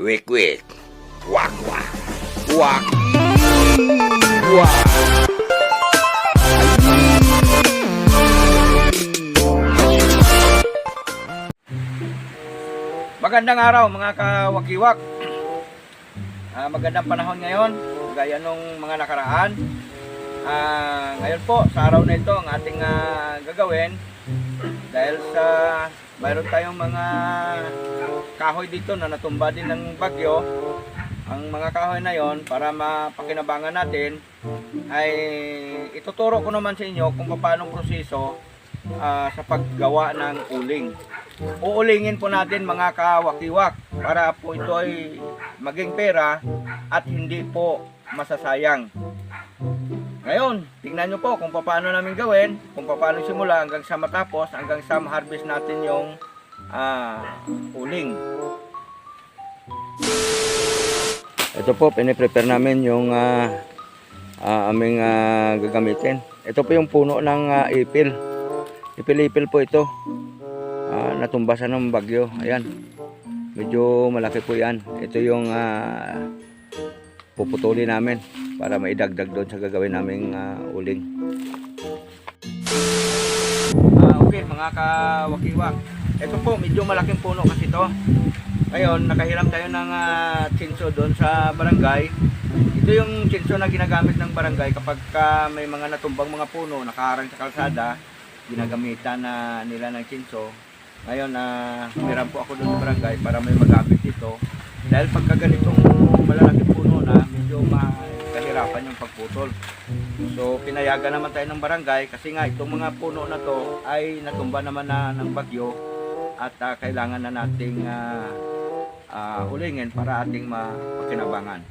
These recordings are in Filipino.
Wik wik. Wak wak. Wak. Wak. Magandang araw mga kawakiwak. Ah, magandang panahon ngayon, gaya nung mga nakaraan. Ah, ngayon po, sa araw na ito, ang ating ah, gagawin dahil sa mayroon tayong mga kahoy dito na natumba din ng bagyo. Ang mga kahoy na yon para mapakinabangan natin ay ituturo ko naman sa inyo kung paano proseso ah, sa paggawa ng uling. Uulingin po natin mga kawakiwak para po ito ay maging pera at hindi po masasayang. Ngayon, tingnan nyo po kung paano namin gawin, kung paano simula hanggang sa matapos, hanggang sa ma-harvest natin yung ah, uling. Ito po, piniprepare namin yung ah, ah, aming ah, gagamitin. Ito po yung puno ng ah, ipil. Ipil-ipil po ito. Ah, natumbasan ng bagyo. Ayan. Medyo malaki po yan. Ito yung ah, puputulin namin para maidagdag doon sa gagawin naming ah, uling. Ah, okay, mga kawakiwak. Ito po, medyo malaking puno kasi ito. Ngayon, nakahiram tayo ng uh, chinso doon sa barangay. Ito yung chinso na ginagamit ng barangay kapag ka may mga natumbang mga puno, nakaharang sa kalsada, ginagamitan na nila ng chinso. Ngayon, uh, hiram po ako doon sa barangay para may magamit dito. Dahil pagka ganitong malalaking puno na, medyo mahirapan yung pagputol. So, pinayagan naman tayo ng barangay kasi nga itong mga puno na to ay natumba naman na ng bagyo at ah, kailangan na nating ah, ah, hulingin para ating mapakinabangan.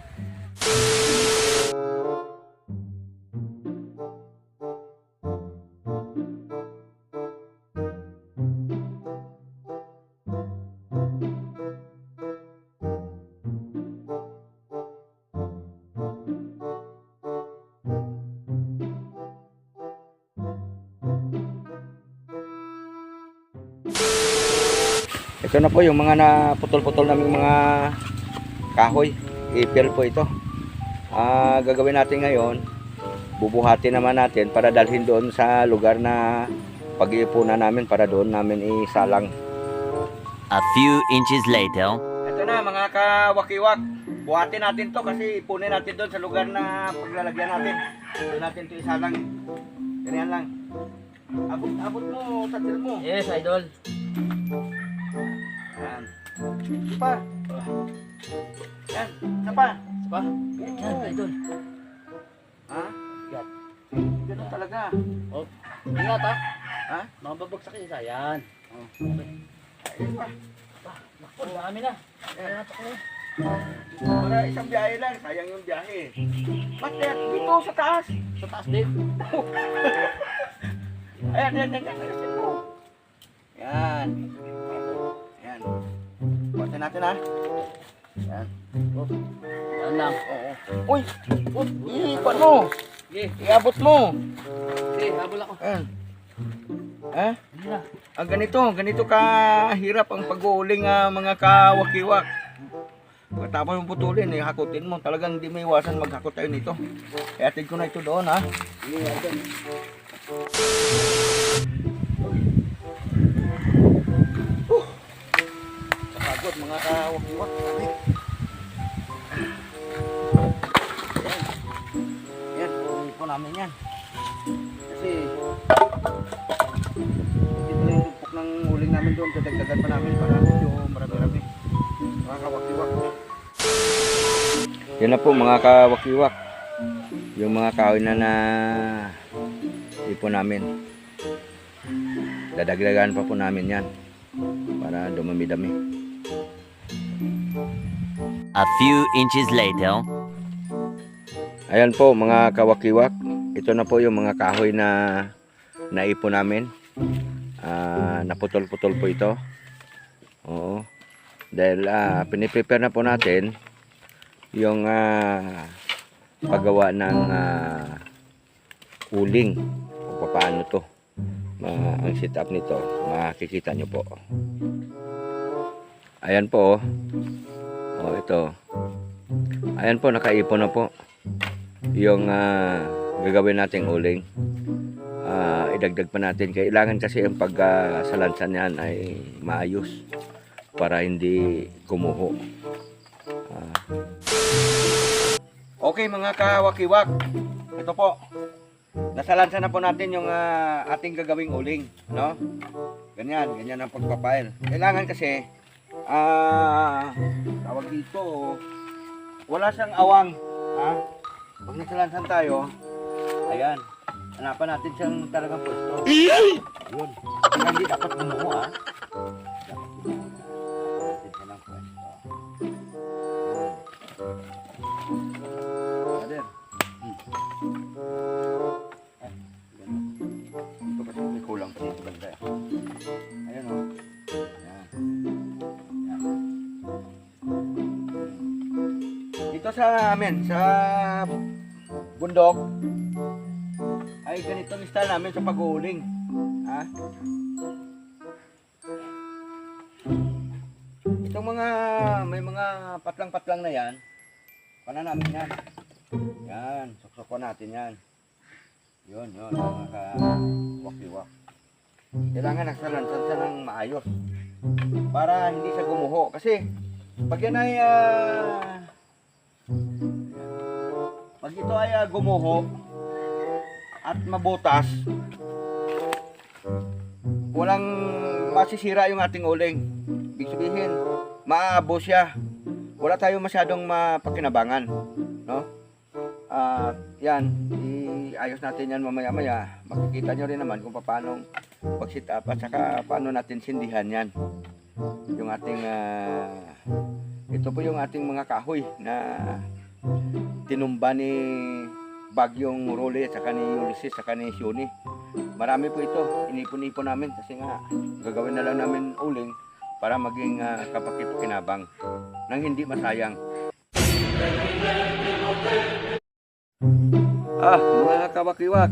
Ito na po yung mga naputol-putol naming mga kahoy. Ipil po ito. Ah, gagawin natin ngayon, bubuhatin naman natin para dalhin doon sa lugar na pag-iipunan namin para doon namin isalang. A few inches later. Ito na mga kawakiwak. Buhatin natin to kasi ipunin natin doon sa lugar na paglalagyan natin. Doon natin to isalang. Ganyan lang. Abot, abot mo sa til mo. Yes, idol. Yan. Isa pa. Yan. Isa pa. Yan, idol. Ha? Yan. Ganun talaga. Oh, ingat ha. Ha? Mga babagsak isa. Yan. Oh, okay. Ayun pa. Naku, dami na. Na. Para isang biyahe lang. Sayang yung biyahe. Ba't yan? Dito sa taas. Sa taas din. Ayan, yan, yan, yan. Yan. Yan. Yan. Buhatin natin ha. Yan. Oh, yan lang. Oo. Uy! Uy! Iipan mo! Sige, Iabot mo! sige, habol ako. Ayan. Ha? Na. Ang ganito, ganito kahirap ang pag-uuling ah, mga kawakiwak. Pagkatapos yung putulin, eh, hakutin mo. Talagang hindi may iwasan maghakot tayo nito. Kaya ko na ito doon, ha? Sige, pagod, mga kawakiwak. Yan. Yan, uuling po namin yan. Kasi, ito na yung tupok ng uling namin doon. Dadagdagan pa namin para medyo marami-rami. Mga kawakiwak. Yan na po mga kawakiwak. Yung mga kahoy na na ipo namin. Dadagdagan pa po namin yan para dumami-dami. A few inches later. Ayan po mga kawakiwak. Ito na po yung mga kahoy na naipo namin. Ah, naputol-putol po ito. Oo. Dahil ah, piniprepare na po natin yung ah, paggawa ng ah, uling. Kung paano to. Ma- ang setup nito. Makikita nyo po. Ayan po. oh. Oh, ito. Ayan po, nakaipon na po. Yung ah, gagawin nating uling. Ah, idagdag pa natin. Kailangan kasi yung pagsalansan yan ay maayos para hindi gumuho. Ah. Okay mga kawakiwak. Ito po. Nasalansan na po natin yung ah, ating gagawing uling, no? Ganyan, ganyan ang pagpapail. Kailangan kasi ah tawag dito wala siyang awang, ha? Pag nasalansan tayo, ayan, hanapan natin siyang talagang pwesto. Yun. Hindi dapat gumuho, sa amin, sa bundok, ay ganito ang style namin sa pag-uuling. Ha? Itong mga, may mga patlang-patlang na yan, pana namin yan. Yan, suksokon natin yan. Yun, yun, mga ka-wakiwak. Kailangan nagsalansan ng maayos para hindi siya gumuho. Kasi, pag yan ay ah, pag ito ay ah, gumuho at mabutas, walang masisira yung ating uling. Ibig sabihin, maaabo siya. Wala tayong masyadong mapakinabangan. No? At yan, iayos natin yan mamaya-maya. Makikita nyo rin naman kung paano pag-sit up at saka paano natin sindihan yan. Yung ating, ah, ito po yung ating mga kahoy na tinumba ni Bagyong Role saka ni Ulysses saka ni Shuni. Marami po ito. Inipon-ipon namin kasi nga gagawin na lang namin uling para maging uh, kapakit-kinabang nang hindi masayang. Ah, mga kawakiwak.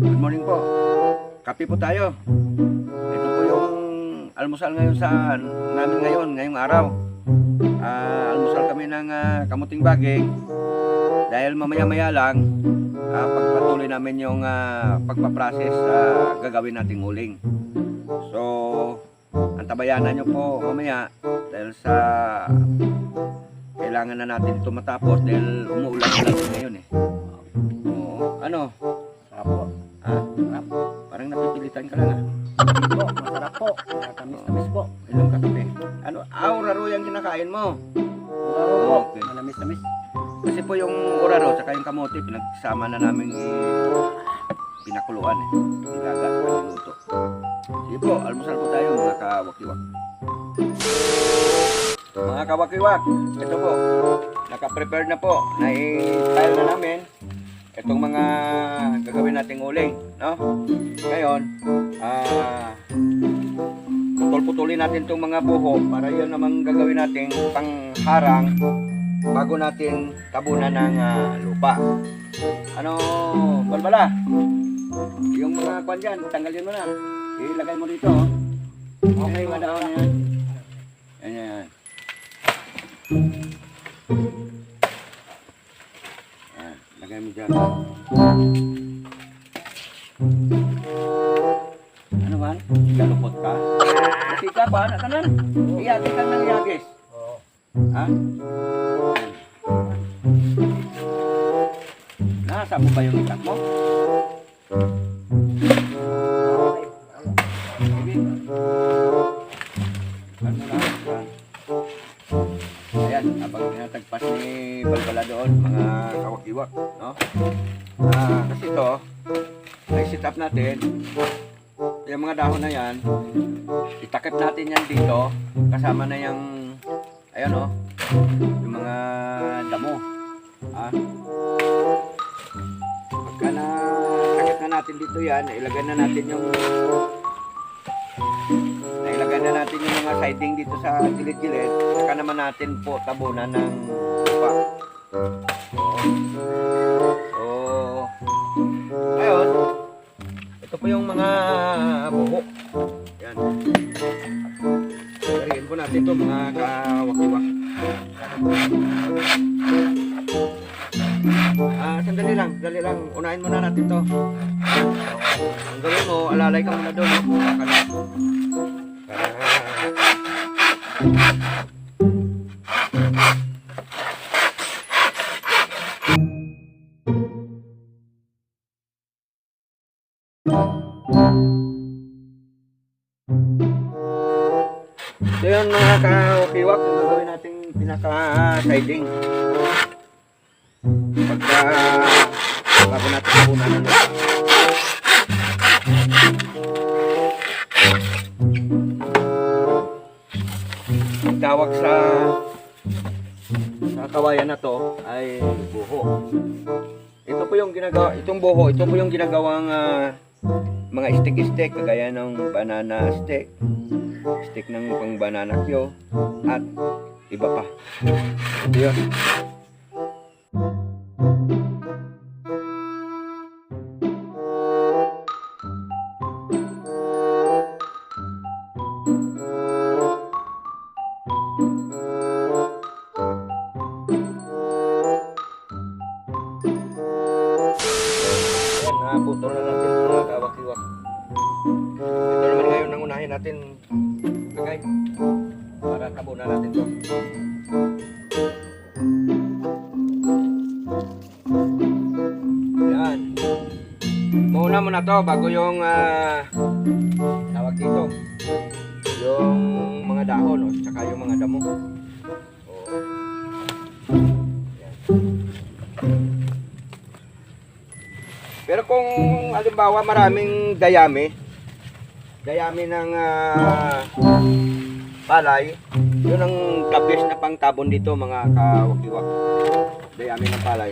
Good morning po. Kape po tayo. Ito po yung almusal ngayon sa namin ngayon, ngayong araw. Ah, almusal kami ng ah, kamuting baging dahil mamaya-maya lang ah, pagpatuloy namin yung ah, pagpaprocess sa gagawin nating uling. So, antabayanan nyo po mamaya dahil sa kailangan na natin ito matapos dahil umuulan na lang ngayon eh. Oo. Ano? Sarap po. Ah, Sarap. parang napipilitan ka lang ah. Hindi po. Masarap po. Tamis-tamis po. Ka kape. Ah, uraro yung kinakain mo. Po. Okay. Manamis-tamis. Kasi po yung uraro saka yung kamote, pinagsama na namin pinakuluan eh. Nilagas pa niluto. Sige po, almusal po tayo mga kawakiwak. Mga kawakiwak, ito po. Naka-prepare na po. Nai-style na namin itong mga gagawin nating uling. No? Ngayon, ah... putol-putulin natin itong mga buho para yun namang gagawin nating pangharang bago natin tabunan ng ah, lupa. Ano, balbala? Yung mga kwan dyan, tanggalin mo na. Ilagay mo dito. oh. Okay, mga na yan. Yan, yan. Yan, lagay mo dyan. Ano Kasi ka? Natanan? Iyagis ka ng iyagis. Oo. Ha? Nasa mo ba yung itak mo? Ano na? Yan. Ayan, habang tinatagpas ni Balbala doon, mga kawakiwak, no? Ah, kasi ito, na-sit up natin, yung mga dahon na yan, itakip natin yan dito, kasama na yung, ayan o, yung mga damo. Ah. Pagka na takip na natin dito yan, ilagay na natin yung nailagay na natin yung mga siding dito sa gilid-gilid, saka naman natin po tabunan ng lupa. So, po yung mga buho. Yan. Sariin po natin to mga kawakiwak. Ah, sandali lang, sandali lang. Unahin muna natin to. Ang gawin mo, alalay ka muna doon. No? Baka So yun mga ka-kiwak, yung gagawin nating pinaka-siding. Pagka bago natin punan ng lupa. Tawag sa sa kawayan na to ay buho. Ito po yung ginagawa, itong buho, ito po yung ginagawang ah, mga stick-stick kagaya ng banana stick, stick ng pang banana kyo, at iba pa. Ito yun. Ayan, naputol na natin natin lagay para tabunan natin to. Yan. Muna muna to bago yung ah, tawag dito. Yung mga dahon o tsaka yung mga damo. O. Yan. Pero kung halimbawa maraming dayami, dayami ng ah, palay, yun ang best na pangtabon dito mga kawakiwak. Dayami ng palay.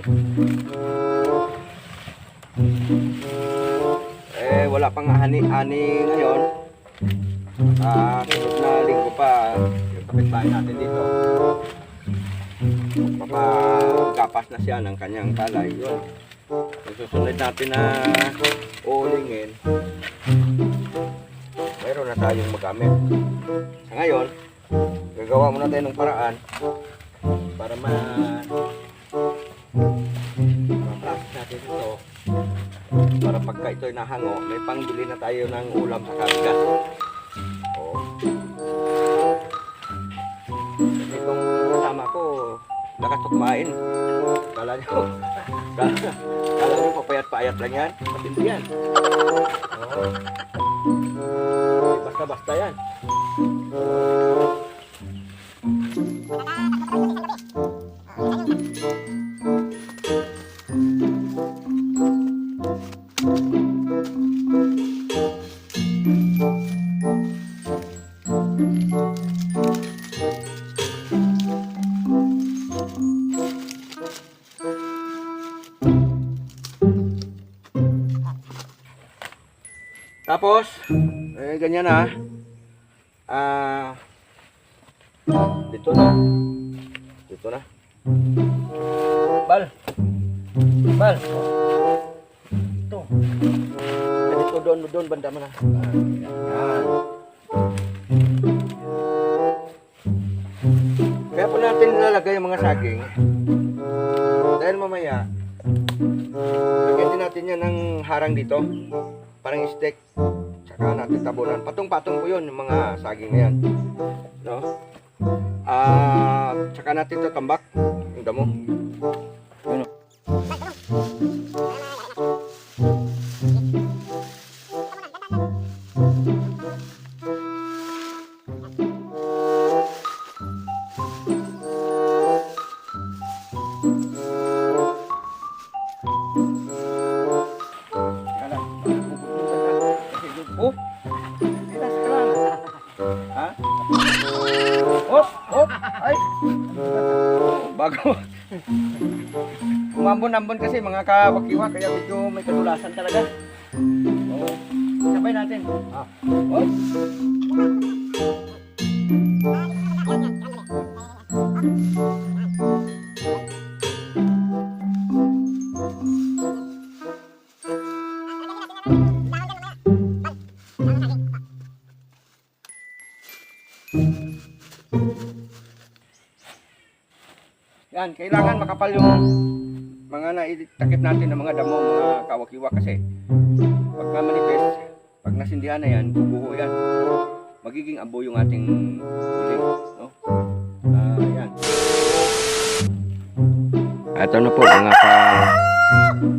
Eh, wala pang ani-ani ngayon. Ah, sunod na linggo pa, yung kapitbahay natin dito. Papagapas na siya ng kanyang palay. Yun. Susunod natin na uulingin, mayroon na tayong magamit. Sa ngayon, gagawa muna tayo ng paraan para ma ma-process natin ito para pagka ito'y nahango, may pangbili na tayo ng ulam sa kabigas. Oo. Kasi itong kasama ko, nakatukmain. Kala nyo, kala, kala nyo papayat-payat lang yan. Matindi yan. Oo. Basta-basta yan. Tapos, ganyan na. Ah, dito na. Dito na. Bal. Bal. Ito. Dito doon, doon, banda mo na. Yan. Kaya po natin nilalagay yung mga saging. Dahil mamaya, lagyan din natin yan ng harang dito. Parang stick. Tsaka natin tabunan. Patong-patong po yun, yung mga saging na yan. No? Ah, tsaka natin tatambak yung damo. Yun, kasi mga kabakiwa, kaya medyo may kadulasan talaga. Oo. So, sabay natin. Ah. Oh. Yan, kailangan makapal yung mga naitakip natin ng mga damo, mga kawakiwa kasi pagka manipis, pag nasindihan na yan, bubuho yan. Magiging abo yung ating uling. No? Ah, yan. Ito na po mga ka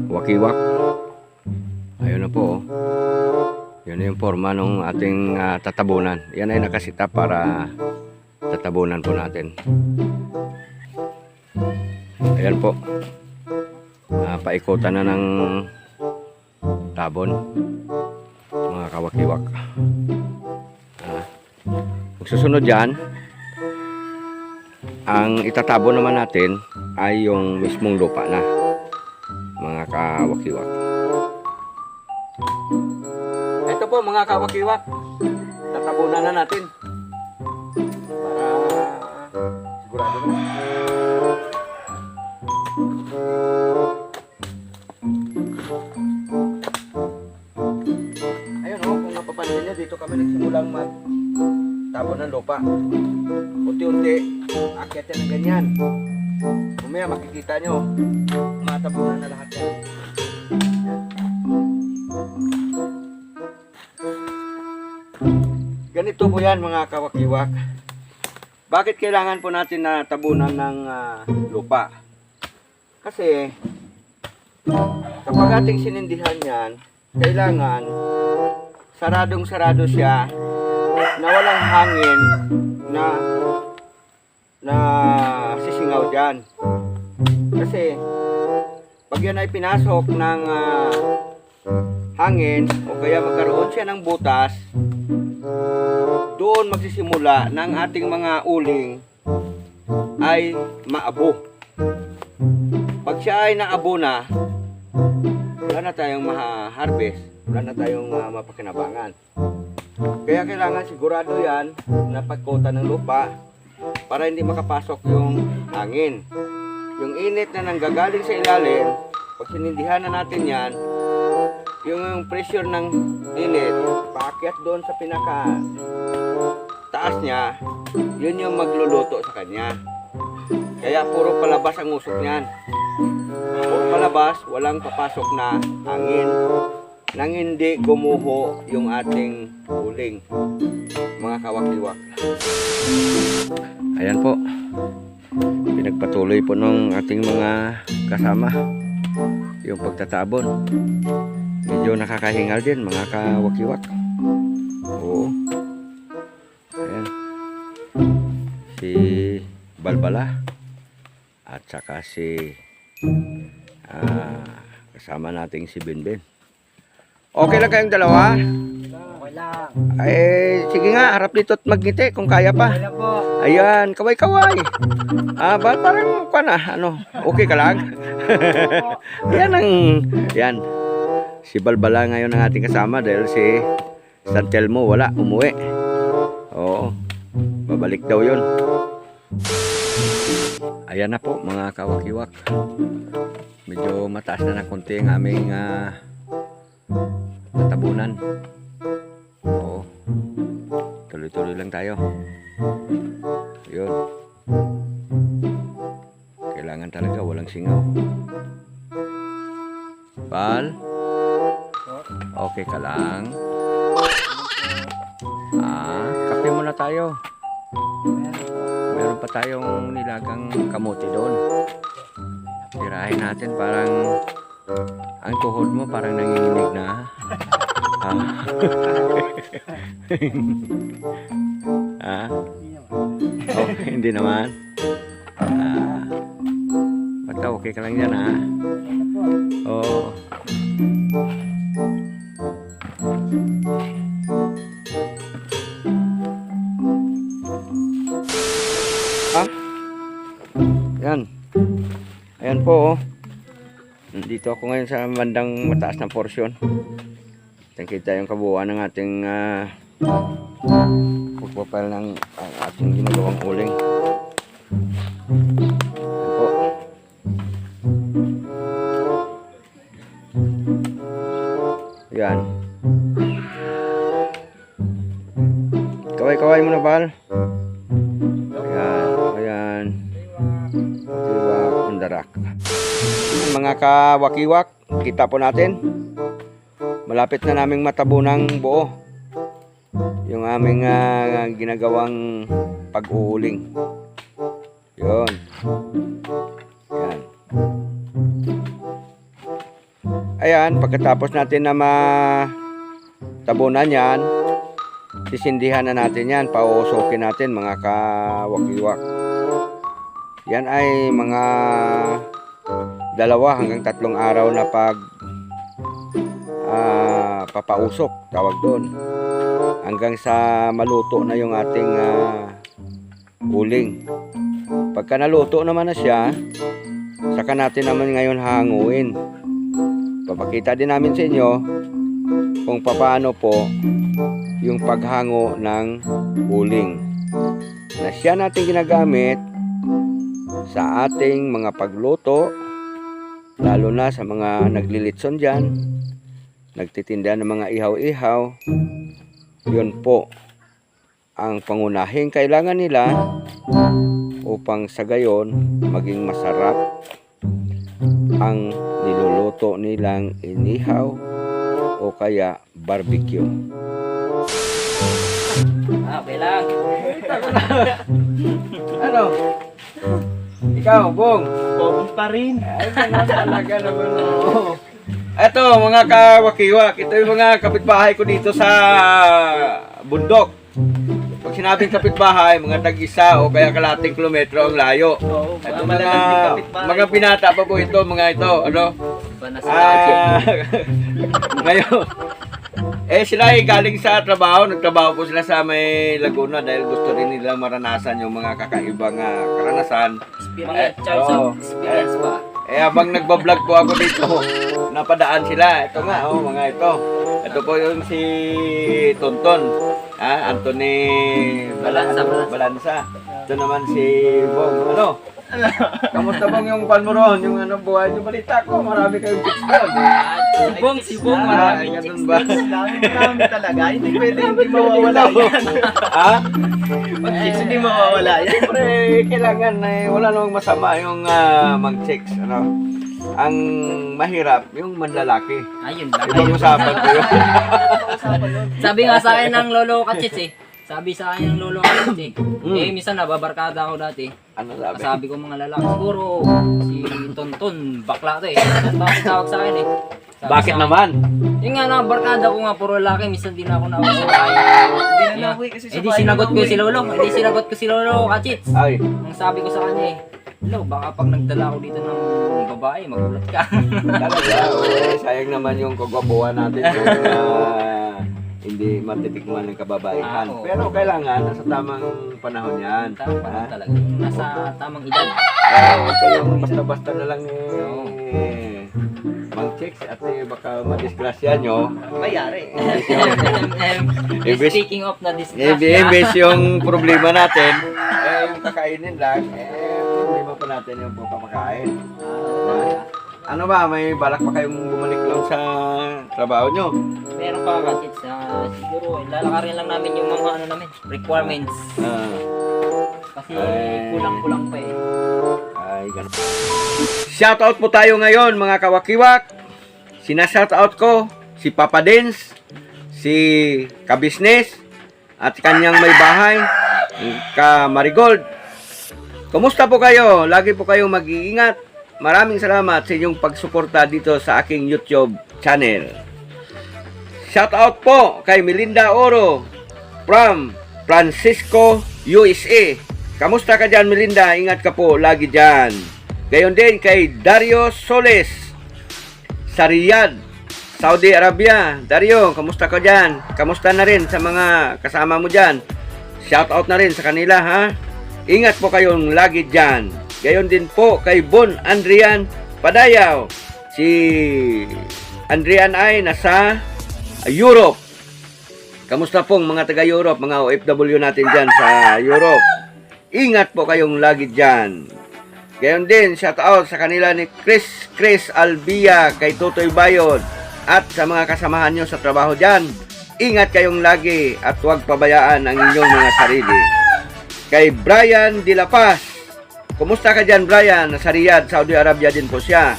wakiwak. Ayun na po. oh. Yun yung forma ng ating ah, tatabunan. Yan ay nakasita para tatabunan po natin. Ayan po. Ah, paikutan na ng tabon. Mga kawakiwak. Ah, ang susunod dyan, ang itatabon naman natin ay yung mismong lupa na. Mga kawakiwak. Ito po mga kawakiwak. Tatabunan na natin. Lupa. Unti-unti, akyat yan ng ganyan. Mamaya makikita nyo, matabunan na lahat yan. Ganito po yan mga kawakiwak. Bakit kailangan po natin na tabunan ng ah, lupa? Kasi kapag ating sinindihan yan, kailangan saradong sarado siya na walang hangin na na sisingaw dyan. Kasi pag yan ay pinasok ng ah, hangin o kaya magkaroon siya ng butas, doon magsisimula ng ating mga uling ay maabo. Pag siya ay naabo na, wala na tayong ma-harvest, wala na tayong ah, mapakinabangan. Kaya kailangan sigurado yan na pagkota ng lupa para hindi makapasok yung hangin. Yung init na nanggagaling sa ilalim, pag sinindihan na natin yan, yung pressure ng init, paakyat doon sa pinaka taas niya, yun yung magluluto sa kanya. Kaya puro palabas ang usok niyan. Puro palabas, walang papasok na hangin nang hindi gumuho yung ating uling. Mga kawakiwak. Ayan po. Pinagpatuloy po ng ating mga kasama yung pagtatabon. Medyo nakakahingal din mga kawakiwak. Oo. Ayan. Si Balbala at saka si ah, kasama nating si Benben. Okay lang kayong dalawa? Okay lang. Ay, sige nga, harap dito at magngiti kung kaya pa. Okay lang po. Ayan, kaway-kaway. Ah, ba, parang, pa na, ano, okay ka lang? yan ang, yan. Si Balbala ngayon ang ating kasama dahil si San Telmo wala, umuwi. Oo, babalik daw yun. Ayan na po mga kawakiwak. Medyo mataas na ng konti ang aming ah, natabunan. Oo. Tuloy-tuloy lang tayo. Yun. Kailangan talaga walang singaw. Pal? Okay ka lang? Ah, kape muna tayo. Meron pa tayong nilagang kamote doon. Tirahin natin parang ang tuhod mo parang nanginginig na. Ah. ah. Oh, hindi naman. Ah. Basta okay ka lang yan ha. Oo. Ah. Yan. Ayan po oh. Nandito ako ngayon sa bandang mataas na porsyon. Kita yung kabuuan ng ating ah, pagpapal ng ang ating ginagawang uling. Po. Yan. Kaway-kaway mo na, Bal. Mga kawakiwak, kita po natin. Malapit na naming matabo ng buo. Yung aming ah, ginagawang pag-uuling. Yun. Yan. Ayan, pagkatapos natin na matabunan yan, sisindihan na natin yan, pauusokin natin mga kawakiwak. Yan ay mga dalawa hanggang tatlong araw na pag ah, papausok, tawag doon. Hanggang sa maluto na yung ating ah, uling. Pagka naluto naman na siya, saka natin naman ngayon hanguin. Papakita din namin sa inyo kung paano po yung paghango ng uling na siya natin ginagamit sa ating mga pagluto lalo na sa mga naglilitson dyan nagtitinda ng mga ihaw-ihaw yun po ang pangunahing kailangan nila upang sa gayon maging masarap ang niluluto nilang inihaw o kaya barbecue. Ah, okay lang. Ano? Ikaw, Bong. Bobong pa rin. Ay, ganun talaga naman. Ito, mga kawakiwak. Ito yung mga kapitbahay ko dito sa bundok. Pag sinabing kapitbahay, mga tag-isa o kaya kalating kilometro ang layo. Oo, Ito mga mga, binata pa po ito, mga ito. Ano? Ah, ngayon, eh sila ay galing sa trabaho, nagtrabaho po sila sa may Laguna dahil gusto rin nila maranasan yung mga kakaibang ah, karanasan. Experience, Eh, of experience pa. Eh habang nagbablog po ako dito, napadaan sila. Ito nga, oh, mga ito. Ito po yung si Tonton. Ah, Anthony Balansa, Balansa. Balansa. Ito naman si Bong. Ano? Kamusta bang yung pan mo ron? Yung ano buhay yung balita ko, marami kayong chicks doon. Si Bong, si Bong, ganun chicks ba? Marami talaga. Hindi pwede hindi mawawala yan. ha? Pag chicks, hindi mawawala yan. Siyempre, kailangan eh, wala namang masama yung ah, mag-chicks. Ano? Ang mahirap, yung manlalaki. Ayun lang. Ibang usapan ko yun. Sabi nga sa akin ng lolo kachits eh. Sabi sa akin ng lolo kachits eh. Mm. Eh, minsan nababarkada ako dati. ano sabi? Sabi ko mga lalaki, siguro si Tonton, bakla to eh. Bakit tawag sa akin eh. Sabi Bakit sa akin, naman? Yung nga, nabarkada ko nga, puro lalaki, minsan din ako nakasakay. Hindi na nabuhay kasi sa Eh di sinagot ko si Lolo, eh di sinagot ko si Lolo kachits. Ay, Ang sabi ko sa kanya eh, Lolo, baka pag nagdala ako dito ng babae, magulat ka. talaga. eh, sayang naman yung kagwapuhan natin. Yung, ah, hindi matitikman ng kababaihan. Ah, oo. Pero kailangan, nasa tamang panahon yan. Tama Ha? talaga, nasa tamang edad. Eh, ito yung basta-basta na lang eh, mang chicks at eh, baka madisgrasya nyo. Mayari. Imbes- Speaking of na Imbes, disgrasya, imbes yung problema natin, eh, yung kakainin lang, eh, problema pa natin yung papakain. Ano ba, may balak pa kayong bumalik lang sa trabaho nyo? meron pa kachits na siguro lalakarin lang namin yung mga ano namin, requirements. Ah, Kasi Ay. kulang-kulang pa eh. ay, ganun. Shoutout po tayo ngayon, mga kawakiwak. Sinashoutout ko si Papa Dins, si Kabisnes, at kanyang may bahay, ka Marigold. Kumusta po kayo? Lagi po kayong mag-iingat. Maraming salamat sa inyong pagsuporta dito sa aking YouTube channel. Shoutout po kay Melinda Oro from Francisco, USA. Kamusta ka dyan, Melinda? Ingat ka po lagi dyan. Gayon din kay Dario Soles sa Riyadh, Saudi Arabia. Dario, kamusta ka dyan? Kamusta na rin sa mga kasama mo dyan? Shoutout na rin sa kanila, ha? Ingat po kayong lagi dyan. Gayon din po kay Bon Andrian Padayaw. Si Andrian ay nasa Europe. Kamusta pong mga taga-Europe, mga OFW natin dyan sa Europe? Ingat po kayong lagi dyan. Gayon din, shout out sa kanila ni Chris Chris Albia, kay Tutoy Bayod, at sa mga kasamahan nyo sa trabaho dyan. Ingat kayong lagi at huwag pabayaan ang inyong mga sarili. Kay Brian De kumusta ka dyan, Brian? Nasa Riyadh, Saudi Arabia din po siya.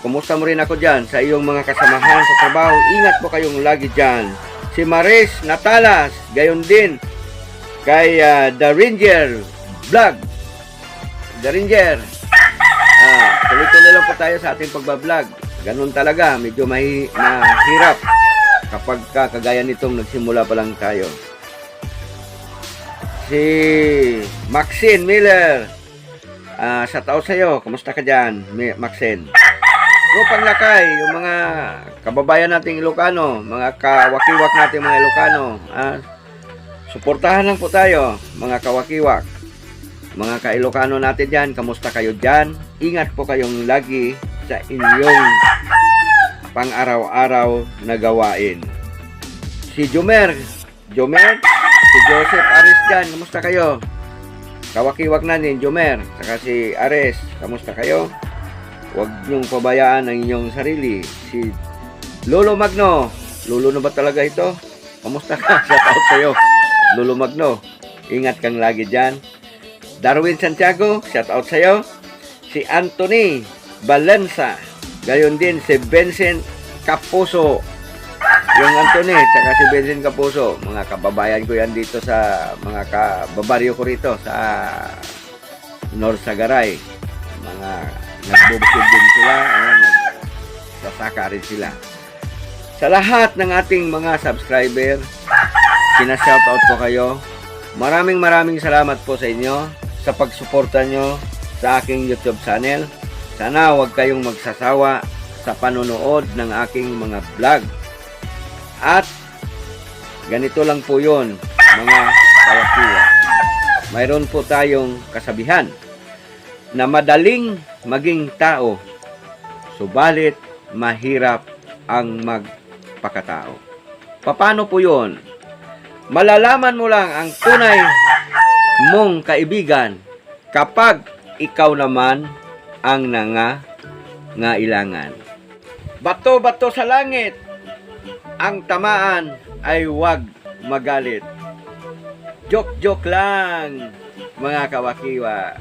Kumusta mo rin ako dyan sa iyong mga kasamahan sa trabaho? Ingat po kayong lagi dyan. Si Maris Natalas, gayon din. Kay ah, The Ranger Vlog. The Ranger. Ah, tuloy-tuloy lang po tayo sa ating pagbablog. Ganun talaga, medyo mahi, mahirap kapag ka, kagaya nitong nagsimula pa lang tayo. Si Maxine Miller. Ah, sa tao sa'yo, kamusta ka dyan, Maxine? Lupang lakay, yung mga kababayan nating Ilocano, mga kawakiwak nating mga Ilocano. Ah, suportahan lang po tayo, mga kawakiwak. Mga ka-Ilocano natin dyan, kamusta kayo dyan? Ingat po kayong lagi sa inyong pang-araw-araw na gawain. Si Jomer, Jomer, si Joseph Ares dyan, kamusta kayo? Kawakiwak na ni Jomer, saka si Ares, kamusta kayo? Huwag niyong pabayaan ang inyong sarili. Si Lolo Magno, Lolo na ba talaga ito? Kamusta ka? Shout out sa'yo. Lolo Magno, ingat kang lagi dyan. Darwin Santiago, shout out sa'yo. Si Anthony Balenza, gayon din si Vincent Capuso. Yung Anthony, tsaka si Vincent Capuso, mga kababayan ko yan dito sa mga kababaryo ko rito sa North Sagaray. Mga nagbubukid din sila, ayan, nagsasaka rin sila. Sa lahat ng ating mga subscriber, Kina-shoutout po kayo. Maraming maraming salamat po sa inyo sa pagsuporta nyo sa aking YouTube channel. Sana huwag kayong magsasawa sa panonood ng aking mga vlog. At ganito lang po yon mga kawakiwa. Mayroon po tayong kasabihan na madaling maging tao, subalit mahirap ang magpakatao. Paano po yon? Malalaman mo lang ang tunay mong kaibigan kapag ikaw naman ang nanga ngailangan. Bato-bato sa langit, ang tamaan ay huwag magalit. Joke-joke lang, mga kawakiwa.